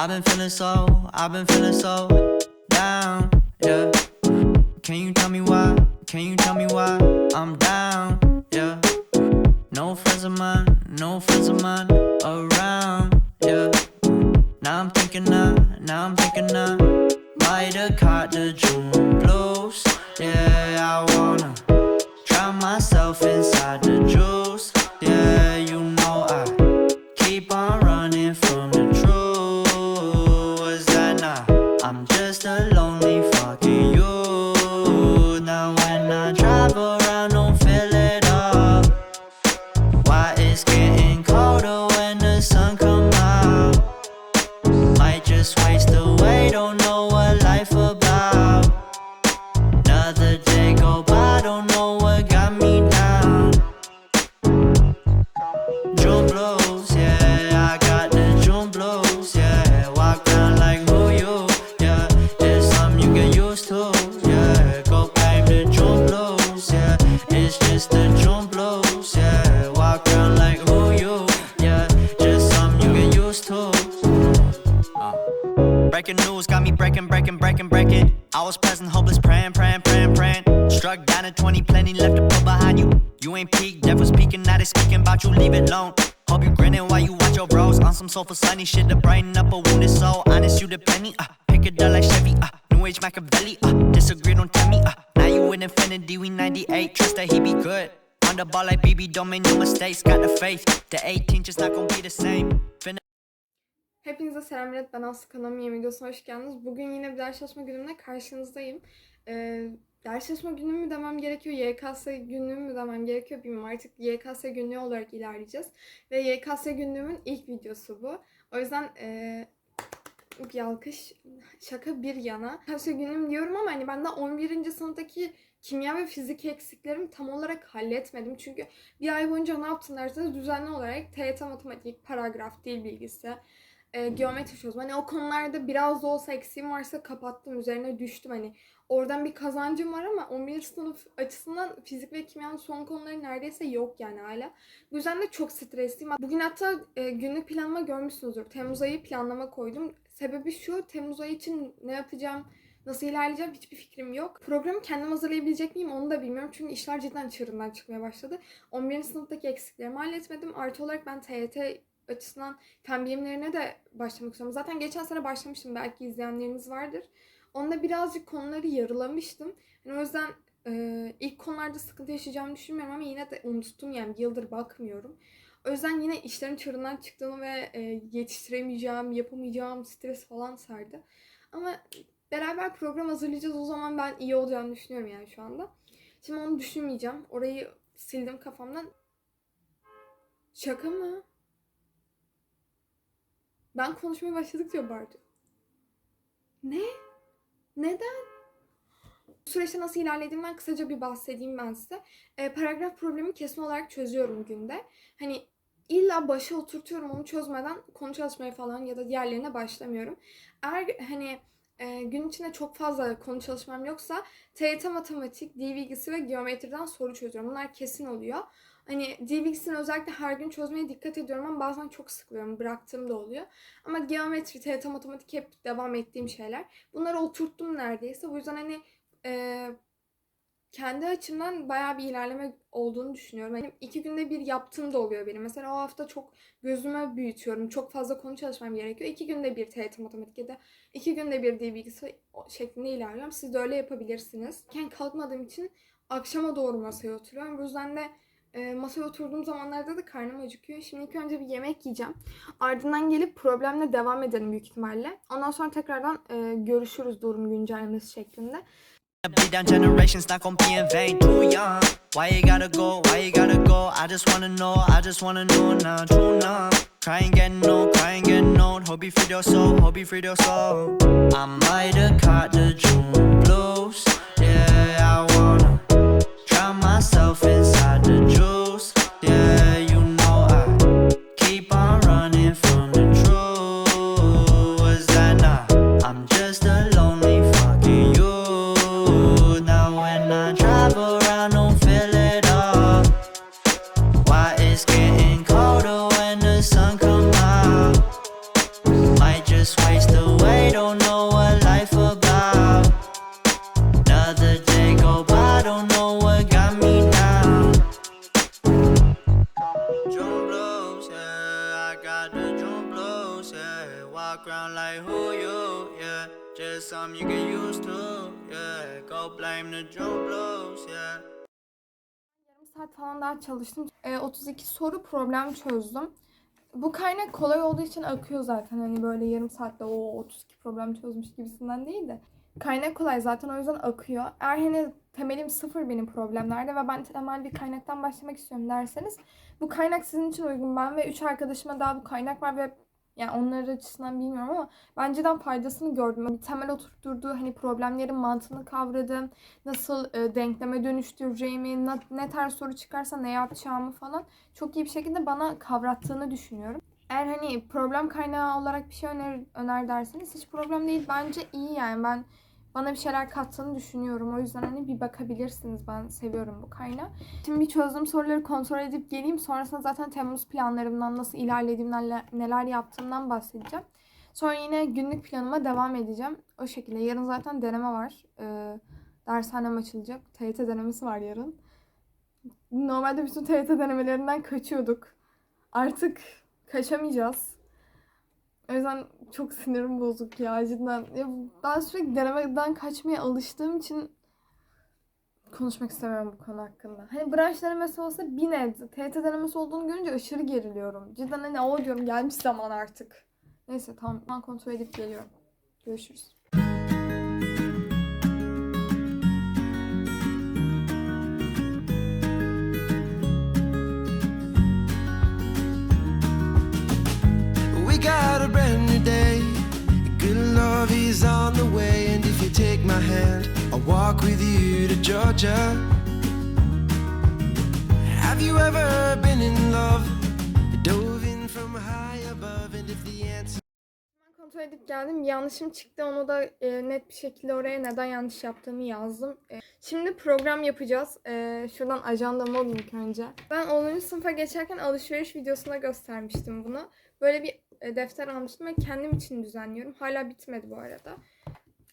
I've been feeling so, I've been feeling so down, yeah. Can you tell me why? Can you tell me why I'm down, yeah. No friends of mine, no friends of mine around, yeah. Now I'm thinking now, now I'm thinking now. Might have caught the June blues, yeah. I wanna drown myself inside the juice, it alone. Hope you grinning while you watch your bros on some soulful sunny shit to brighten up a wounded soul. Honest, you the penny, uh, pick it up like Chevy, uh, New Age Machiavelli, uh, disagree, don't tell me, uh, now you in infinity, we 98, trust that he be good. On the ball like BB, don't make no mistakes, got the faith, the 18 just not gonna be the same. Finna Hepinize selam millet. Ben Aslı Kanım Yeni hoş geldiniz. Bugün yine bir ders çalışma günümle karşınızdayım. Ee, ders çalışma günü mü demem gerekiyor, YKS günlüğü mü demem gerekiyor bilmiyorum. Artık YKS günlüğü olarak ilerleyeceğiz. Ve YKS günlüğümün ilk videosu bu. O yüzden ee, bir alkış, şaka bir yana. YKS günlüğüm diyorum ama hani ben de 11. sınıftaki kimya ve fizik eksiklerimi tam olarak halletmedim. Çünkü bir ay boyunca ne yaptın derseniz düzenli olarak TYT matematik, paragraf, dil bilgisi, e, geometri çözüm. Hani o konularda biraz da olsa eksiğim varsa kapattım. Üzerine düştüm. Hani oradan bir kazancım var ama 11. sınıf açısından fizik ve kimyanın son konuları neredeyse yok yani hala. Bu yüzden de çok stresliyim. Bugün hatta e, günlük planıma görmüşsünüzdür. Temmuz ayı planlama koydum. Sebebi şu, Temmuz ayı için ne yapacağım, nasıl ilerleyeceğim hiçbir fikrim yok. Programı kendim hazırlayabilecek miyim onu da bilmiyorum. Çünkü işler cidden çığırından çıkmaya başladı. 11. sınıftaki eksiklerimi halletmedim. Artı olarak ben TYT açısından fen bilimlerine de başlamak istiyorum. Zaten geçen sene başlamıştım. Belki izleyenleriniz vardır. Onda birazcık konuları yarılamıştım. Yani o yüzden e, ilk konularda sıkıntı yaşayacağımı düşünmüyorum ama yine de unuttum yani bir yıldır bakmıyorum. O yüzden yine işlerin çığırından çıktığını ve e, yetiştiremeyeceğim, yapamayacağım stres falan sardı. Ama beraber program hazırlayacağız. O zaman ben iyi olacağını düşünüyorum yani şu anda. Şimdi onu düşünmeyeceğim. Orayı sildim kafamdan. Şaka mı? Ben konuşmaya başladıkça bağırdı. Ne? Neden? Bu süreçte nasıl ilerlediğimden kısaca bir bahsedeyim ben size. E, paragraf problemi kesin olarak çözüyorum günde. Hani illa başa oturtuyorum onu çözmeden konu çalışmaya falan ya da diğerlerine başlamıyorum. Eğer hani e, gün içinde çok fazla konu çalışmam yoksa TYT matematik, dil bilgisi ve geometriden soru çözüyorum. Bunlar kesin oluyor. Hani bilgisini özellikle her gün çözmeye dikkat ediyorum ama bazen çok sıkılıyorum. Bıraktığım da oluyor. Ama geometri, TYT matematik hep devam ettiğim şeyler. Bunları oturttum neredeyse. Bu yüzden hani e, kendi açımdan bayağı bir ilerleme olduğunu düşünüyorum. Hani iki günde bir yaptığım da oluyor benim. Mesela o hafta çok gözüme büyütüyorum. Çok fazla konu çalışmam gerekiyor. İki günde bir TYT matematik ya da iki günde bir dil şeklinde ilerliyorum. Siz de öyle yapabilirsiniz. Ken kalkmadığım için akşama doğru masaya oturuyorum. Bu yüzden de e, masaya oturduğum zamanlarda da karnım acıkıyor. Şimdi ilk önce bir yemek yiyeceğim. Ardından gelip problemle devam edelim büyük ihtimalle. Ondan sonra tekrardan e, görüşürüz durum güncellemesi şeklinde. Bleed down generations, not gonna be. Hope you free your soul. Hope you free your soul. I might have caught the June blues. İnside the something you get used to. Yeah, go blame the drum blues. Yeah. Yarım saat falan daha çalıştım. Ee, 32 soru problem çözdüm. Bu kaynak kolay olduğu için akıyor zaten. Hani böyle yarım saatte o 32 problem çözmüş gibisinden değil de. Kaynak kolay zaten o yüzden akıyor. Eğer hani temelim sıfır benim problemlerde ve ben temel bir kaynaktan başlamak istiyorum derseniz bu kaynak sizin için uygun. Ben ve 3 arkadaşıma daha bu kaynak var ve yani onlar açısından bilmiyorum ama benceden faydasını gördüm. Bir temel oturtturduğu hani problemlerin mantığını kavradım. Nasıl e, denkleme dönüştüreceğimi, na- ne tarz soru çıkarsa ne yapacağımı falan çok iyi bir şekilde bana kavrattığını düşünüyorum. Eğer hani problem kaynağı olarak bir şey öner, öner derseniz hiç problem değil. Bence iyi yani ben bana bir şeyler kattığını düşünüyorum. O yüzden hani bir bakabilirsiniz. Ben seviyorum bu kaynağı. Şimdi bir çözdüğüm soruları kontrol edip geleyim. Sonrasında zaten Temmuz planlarımdan nasıl ilerlediğimden, neler- yaptığımdan bahsedeceğim. Sonra yine günlük planıma devam edeceğim. O şekilde. Yarın zaten deneme var. Ee, dershanem açılacak. TYT denemesi var yarın. Normalde bütün TYT denemelerinden kaçıyorduk. Artık kaçamayacağız. O yüzden çok sinirim bozuk ya cidden. Ya ben sürekli denemeden kaçmaya alıştığım için konuşmak istemiyorum bu konu hakkında. Hani branş denemesi olsa bir nebze. TYT denemesi olduğunu görünce aşırı geriliyorum. Cidden hani o diyorum gelmiş zaman artık. Neyse tamam ben kontrol edip geliyorum. Görüşürüz. Walk with you to Georgia. Have you ever been in love? Dove in from high above. And if the answer kontrol edip geldim. Yanlışım çıktı. Onu da e, net bir şekilde oraya neden yanlış yaptığımı yazdım. E, şimdi program yapacağız. E, şuradan ajandamı alayım ilk önce. Ben 10. sınıfa geçerken alışveriş videosunda göstermiştim bunu. Böyle bir e, defter almıştım ve kendim için düzenliyorum. Hala bitmedi bu arada.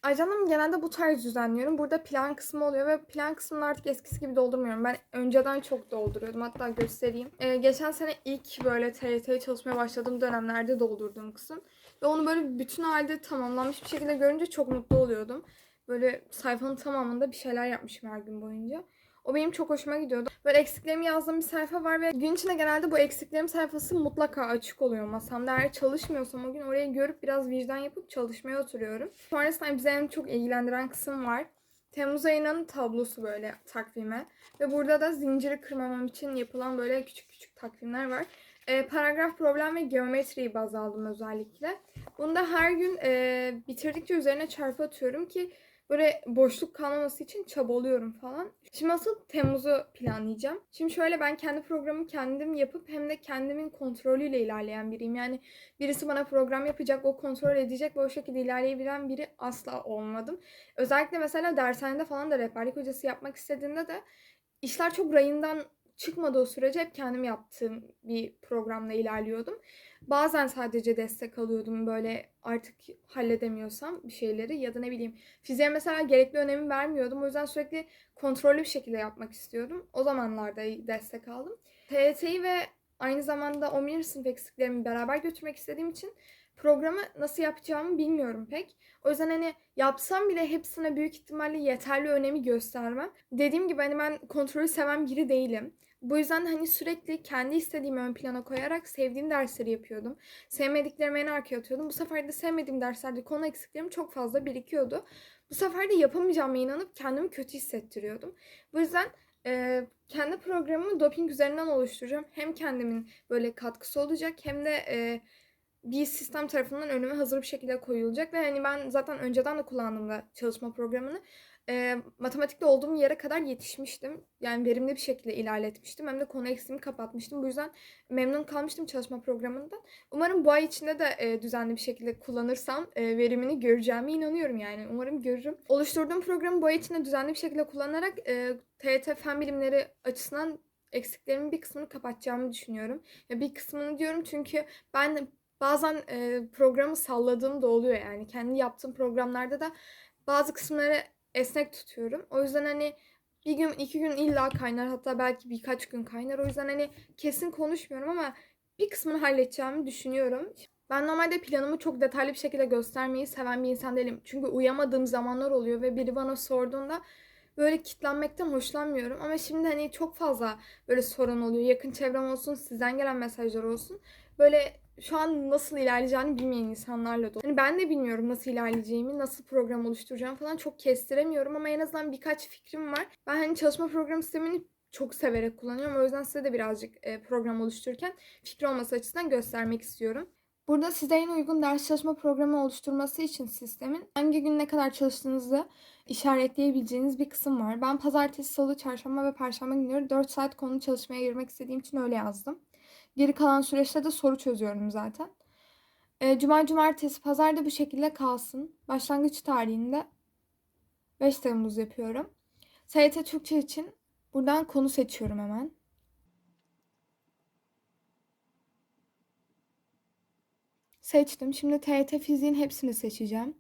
Ajandamı genelde bu tarz düzenliyorum. Burada plan kısmı oluyor ve plan kısmını artık eskisi gibi doldurmuyorum. Ben önceden çok dolduruyordum. Hatta göstereyim. E, geçen sene ilk böyle TRT'ye çalışmaya başladığım dönemlerde doldurduğum kısım. Ve onu böyle bütün halde tamamlanmış bir şekilde görünce çok mutlu oluyordum. Böyle sayfanın tamamında bir şeyler yapmışım her gün boyunca. O benim çok hoşuma gidiyordu. Böyle eksiklerimi yazdığım bir sayfa var ve gün içinde genelde bu eksiklerim sayfası mutlaka açık oluyor masamda. Eğer çalışmıyorsam o gün orayı görüp biraz vicdan yapıp çalışmaya oturuyorum. Sonrasında bize en çok ilgilendiren kısım var. Temmuz ayının tablosu böyle takvime. Ve burada da zinciri kırmamam için yapılan böyle küçük küçük takvimler var. E, paragraf problem ve geometriyi baz aldım özellikle. Bunu da her gün e, bitirdikçe üzerine çarpı atıyorum ki böyle boşluk kalmaması için çabalıyorum falan. Şimdi asıl Temmuz'u planlayacağım. Şimdi şöyle ben kendi programı kendim yapıp hem de kendimin kontrolüyle ilerleyen biriyim. Yani birisi bana program yapacak, o kontrol edecek ve o şekilde ilerleyebilen biri asla olmadım. Özellikle mesela dershanede falan da rehberlik hocası yapmak istediğinde de işler çok rayından çıkmadığı sürece hep kendim yaptığım bir programla ilerliyordum. Bazen sadece destek alıyordum böyle artık halledemiyorsam bir şeyleri ya da ne bileyim fiziğe mesela gerekli önemi vermiyordum. O yüzden sürekli kontrollü bir şekilde yapmak istiyordum. O zamanlarda destek aldım. TYT'yi ve aynı zamanda 11. sınıf eksiklerimi beraber götürmek istediğim için programı nasıl yapacağımı bilmiyorum pek. O yüzden hani yapsam bile hepsine büyük ihtimalle yeterli önemi göstermem. Dediğim gibi hani ben kontrolü seven biri değilim. Bu yüzden hani sürekli kendi istediğimi ön plana koyarak sevdiğim dersleri yapıyordum. Sevmediklerimi en arkaya atıyordum. Bu sefer de sevmediğim derslerde konu eksiklerim çok fazla birikiyordu. Bu sefer de yapamayacağıma inanıp kendimi kötü hissettiriyordum. Bu yüzden e, kendi programımı doping üzerinden oluşturacağım. Hem kendimin böyle katkısı olacak hem de e, bir sistem tarafından önüme hazır bir şekilde koyulacak ve hani ben zaten önceden de kullandığımda çalışma programını e, matematikte olduğum yere kadar yetişmiştim. Yani verimli bir şekilde ilerletmiştim. Hem de konu eksiğimi kapatmıştım. Bu yüzden memnun kalmıştım çalışma programından. Umarım bu ay içinde de e, düzenli bir şekilde kullanırsam e, verimini göreceğime inanıyorum yani. Umarım görürüm. Oluşturduğum programı bu ay içinde düzenli bir şekilde kullanarak e, TYT fen bilimleri açısından eksiklerimin bir kısmını kapatacağımı düşünüyorum. Ya bir kısmını diyorum çünkü ben bazen e, programı salladığım da oluyor yani. Kendi yaptığım programlarda da bazı kısımları esnek tutuyorum. O yüzden hani bir gün iki gün illa kaynar hatta belki birkaç gün kaynar. O yüzden hani kesin konuşmuyorum ama bir kısmını halledeceğimi düşünüyorum. Ben normalde planımı çok detaylı bir şekilde göstermeyi seven bir insan değilim. Çünkü uyamadığım zamanlar oluyor ve biri bana sorduğunda böyle kitlenmekten hoşlanmıyorum. Ama şimdi hani çok fazla böyle sorun oluyor. Yakın çevrem olsun, sizden gelen mesajlar olsun. Böyle şu an nasıl ilerleyeceğini bilmeyen insanlarla dolu. Hani ben de bilmiyorum nasıl ilerleyeceğimi, nasıl program oluşturacağım falan çok kestiremiyorum ama en azından birkaç fikrim var. Ben hani çalışma program sistemini çok severek kullanıyorum. O yüzden size de birazcık e, program oluştururken fikir olması açısından göstermek istiyorum. Burada size en uygun ders çalışma programı oluşturması için sistemin hangi gün ne kadar çalıştığınızı işaretleyebileceğiniz bir kısım var. Ben pazartesi, salı, çarşamba ve perşembe günleri 4 saat konu çalışmaya girmek istediğim için öyle yazdım. Geri kalan süreçte de soru çözüyorum zaten. E, Cuma, cumartesi, pazar da bu şekilde kalsın. Başlangıç tarihinde 5 Temmuz yapıyorum. SYT Türkçe için buradan konu seçiyorum hemen. Seçtim. Şimdi TYT fiziğin hepsini seçeceğim.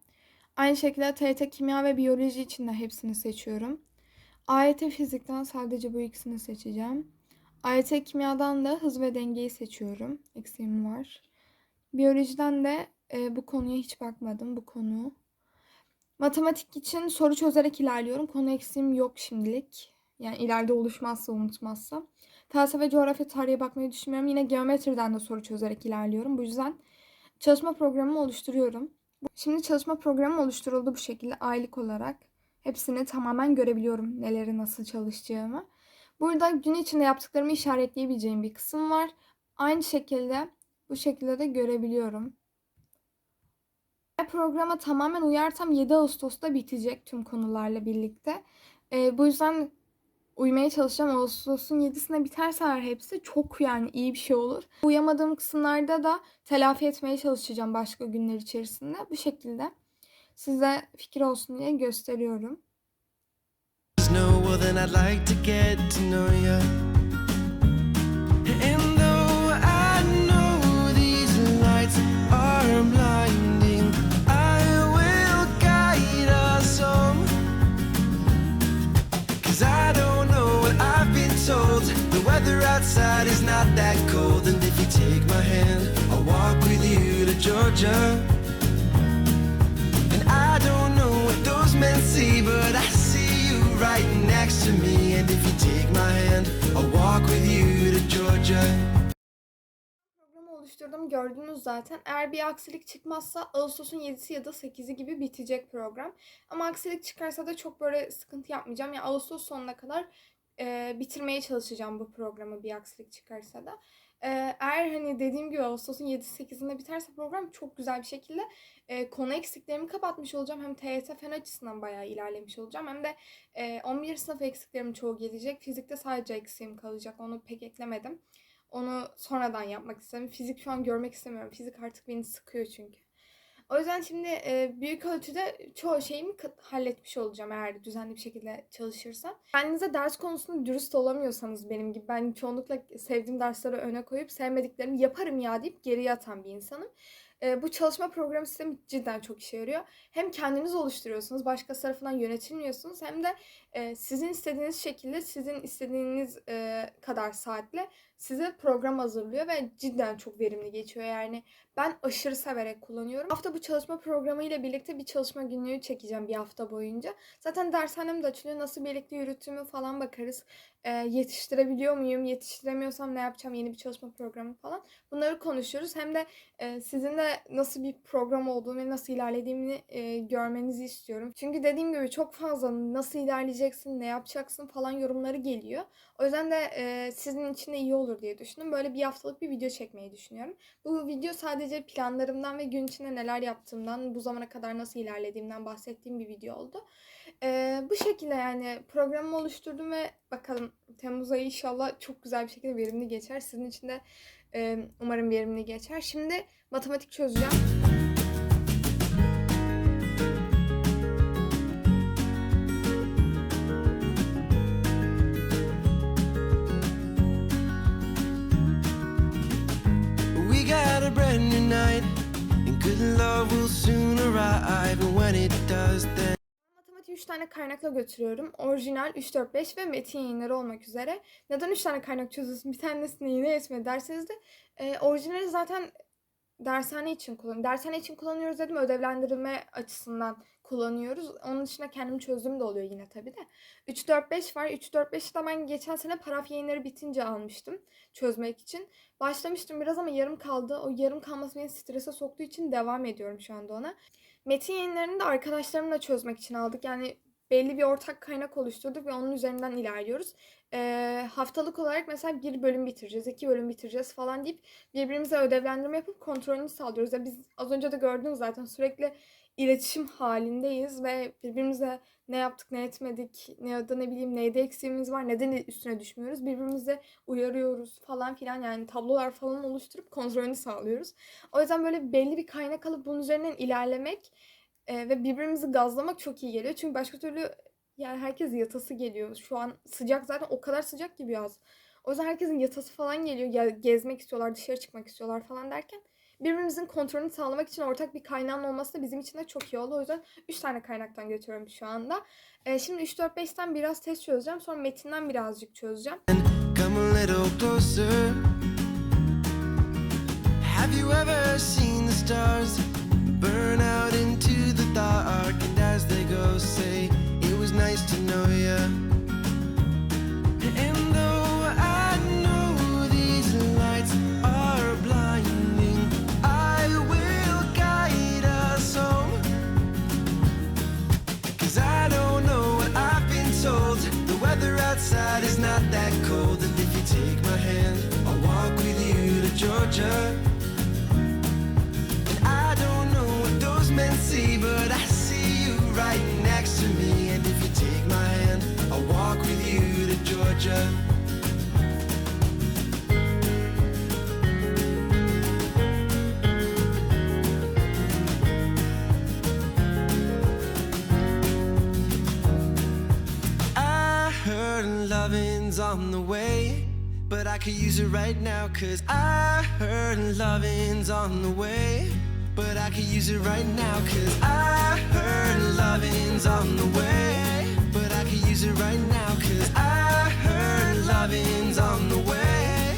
Aynı şekilde TYT kimya ve biyoloji için de hepsini seçiyorum. AYT fizikten sadece bu ikisini seçeceğim. AYT kimyadan da hız ve dengeyi seçiyorum. Eksiğim var. Biyolojiden de e, bu konuya hiç bakmadım. Bu konu. Matematik için soru çözerek ilerliyorum. Konu eksiğim yok şimdilik. Yani ileride oluşmazsa unutmazsa. Felsefe, coğrafya, tarihe bakmayı düşünmüyorum. Yine geometriden de soru çözerek ilerliyorum. Bu yüzden çalışma programımı oluşturuyorum. Şimdi çalışma programı oluşturuldu bu şekilde aylık olarak. Hepsini tamamen görebiliyorum neleri nasıl çalışacağımı. Burada gün içinde yaptıklarımı işaretleyebileceğim bir kısım var. Aynı şekilde bu şekilde de görebiliyorum. Programa tamamen uyarsam 7 Ağustos'ta bitecek tüm konularla birlikte. Ee, bu yüzden uyumaya çalışacağım. Ağustos'un 7'sine biterse eğer hepsi çok yani iyi bir şey olur. Uyamadığım kısımlarda da telafi etmeye çalışacağım başka günler içerisinde. Bu şekilde size fikir olsun diye gösteriyorum. Well then I'd like to get to know you. And though I know these lights are blinding, I will guide us home. Cause I don't know what I've been told. The weather outside is not that cold. And if you take my hand, I'll walk with you to Georgia. To me. And if you take my hand, I'll walk with you to Georgia. Programı oluşturdum gördünüz zaten. Eğer bir aksilik çıkmazsa Ağustos'un 7'si ya da 8'i gibi bitecek program. Ama aksilik çıkarsa da çok böyle sıkıntı yapmayacağım. Yani Ağustos sonuna kadar e, bitirmeye çalışacağım bu programı bir aksilik çıkarsa da. Eğer hani dediğim gibi Ağustos'un 7'si 8'inde biterse program çok güzel bir şekilde e, konu eksiklerimi kapatmış olacağım. Hem TYT fen açısından bayağı ilerlemiş olacağım. Hem de e, 11 sınıf eksiklerim çoğu gelecek. Fizikte sadece eksiğim kalacak. Onu pek eklemedim. Onu sonradan yapmak istedim. Fizik şu an görmek istemiyorum. Fizik artık beni sıkıyor çünkü. O yüzden şimdi e, büyük ölçüde çoğu şeyimi halletmiş olacağım eğer düzenli bir şekilde çalışırsam. Kendinize ders konusunda dürüst olamıyorsanız benim gibi ben çoğunlukla sevdiğim dersleri öne koyup sevmediklerimi yaparım ya deyip geriye atan bir insanım. E, bu çalışma programı sistemi cidden çok işe yarıyor. Hem kendiniz oluşturuyorsunuz, başkası tarafından yönetilmiyorsunuz hem de e, sizin istediğiniz şekilde, sizin istediğiniz e, kadar saatle size program hazırlıyor ve cidden çok verimli geçiyor. Yani ben aşırı severek kullanıyorum. Hafta bu çalışma programı ile birlikte bir çalışma günlüğü çekeceğim bir hafta boyunca. Zaten dershanem de açılıyor. Nasıl birlikte yürüttüğümü falan bakarız. E, yetiştirebiliyor muyum? Yetiştiremiyorsam ne yapacağım? Yeni bir çalışma programı falan. Bunları konuşuyoruz. Hem de e, sizin de nasıl bir program olduğunu ve nasıl ilerlediğimi e, görmenizi istiyorum. Çünkü dediğim gibi çok fazla nasıl ilerleyeceksin, ne yapacaksın falan yorumları geliyor. O yüzden de e, sizin için de iyi olur diye düşündüm. Böyle bir haftalık bir video çekmeyi düşünüyorum. Bu video sadece planlarımdan ve gün içinde neler yaptığımdan, bu zamana kadar nasıl ilerlediğimden bahsettiğim bir video oldu. E, bu şekilde yani programımı oluşturdum ve bakalım Temmuz ayı inşallah çok güzel bir şekilde verimli geçer. Sizin için de e, umarım verimli geçer. Şimdi matematik çözeceğim. Got a brand new night, and good love will soon arrive. And when it does, then Matematiği 3 tane kaynakla götürüyorum. Orijinal 3, 4, 5 ve metin yayınları olmak üzere. Neden 3 tane kaynak çözüyorsun? Bir tanesine yine yetmedi derseniz de e, orijinali zaten dershane için kullan dershane için kullanıyoruz dedim ödevlendirme açısından kullanıyoruz. Onun dışında kendim çözdüğüm de oluyor yine tabii de. 3 4 5 var. 3 4 5'i de ben geçen sene paraf yayınları bitince almıştım çözmek için. Başlamıştım biraz ama yarım kaldı. O yarım kalması beni strese soktuğu için devam ediyorum şu anda ona. Metin yayınlarını da arkadaşlarımla çözmek için aldık. Yani belli bir ortak kaynak oluşturduk ve onun üzerinden ilerliyoruz. Ee, haftalık olarak mesela bir bölüm bitireceğiz, iki bölüm bitireceğiz falan deyip birbirimize ödevlendirme yapıp kontrolünü sağlıyoruz. Ya biz az önce de gördünüz zaten sürekli iletişim halindeyiz ve birbirimize ne yaptık, ne etmedik, ne da ne bileyim neyde eksiğimiz var, neden üstüne düşmüyoruz. Birbirimize uyarıyoruz falan filan yani tablolar falan oluşturup kontrolünü sağlıyoruz. O yüzden böyle belli bir kaynak alıp bunun üzerinden ilerlemek e, ve birbirimizi gazlamak çok iyi geliyor. Çünkü başka türlü yani herkes yatası geliyor. Şu an sıcak zaten o kadar sıcak gibi yaz. O yüzden herkesin yatası falan geliyor. Ya gezmek istiyorlar, dışarı çıkmak istiyorlar falan derken birbirimizin kontrolünü sağlamak için ortak bir kaynağın olması da bizim için de çok iyi oldu. O yüzden 3 tane kaynaktan götürüyorum şu anda. E, şimdi 3 4 5'ten biraz test çözeceğim. Sonra metinden birazcık çözeceğim. Come a little closer. Have you ever seen the stars burn out into the dark? And as they go, say, It was nice to know you. And I don't know what those men see, but I see you right next to me. And if you take my hand, I'll walk with you to Georgia. I heard on the way, but I could use it right now. Cause I heard loving's on the way, but I could use it right now. Cause I heard loving's on the way, but I could use it right now. Cause I heard loving's on the way.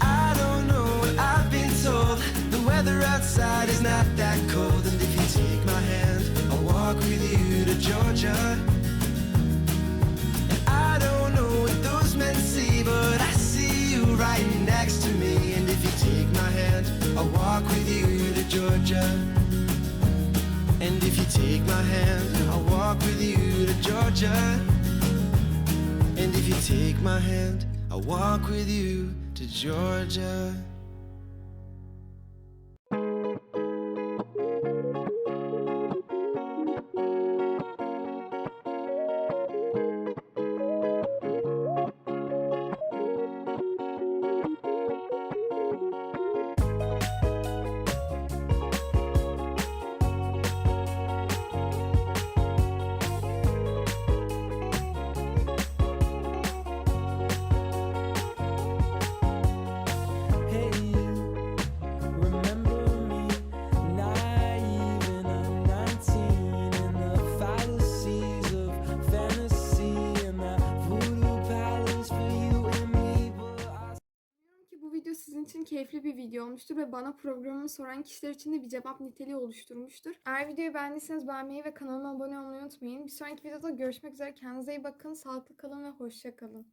I don't know what I've been told. The weather outside is not that cold. And if you take my hand, I'll walk with you to Georgia. Right next to me. And if you take my hand, I'll walk with you to Georgia. And if you take my hand, I'll walk with you to Georgia. And if you take my hand, I'll walk with you to Georgia. Olmuştur ve bana programımı soran kişiler için de bir cevap niteliği oluşturmuştur. Eğer videoyu beğendiyseniz beğenmeyi ve kanalıma abone olmayı unutmayın. Bir sonraki videoda görüşmek üzere. Kendinize iyi bakın, sağlıklı kalın ve hoşça kalın.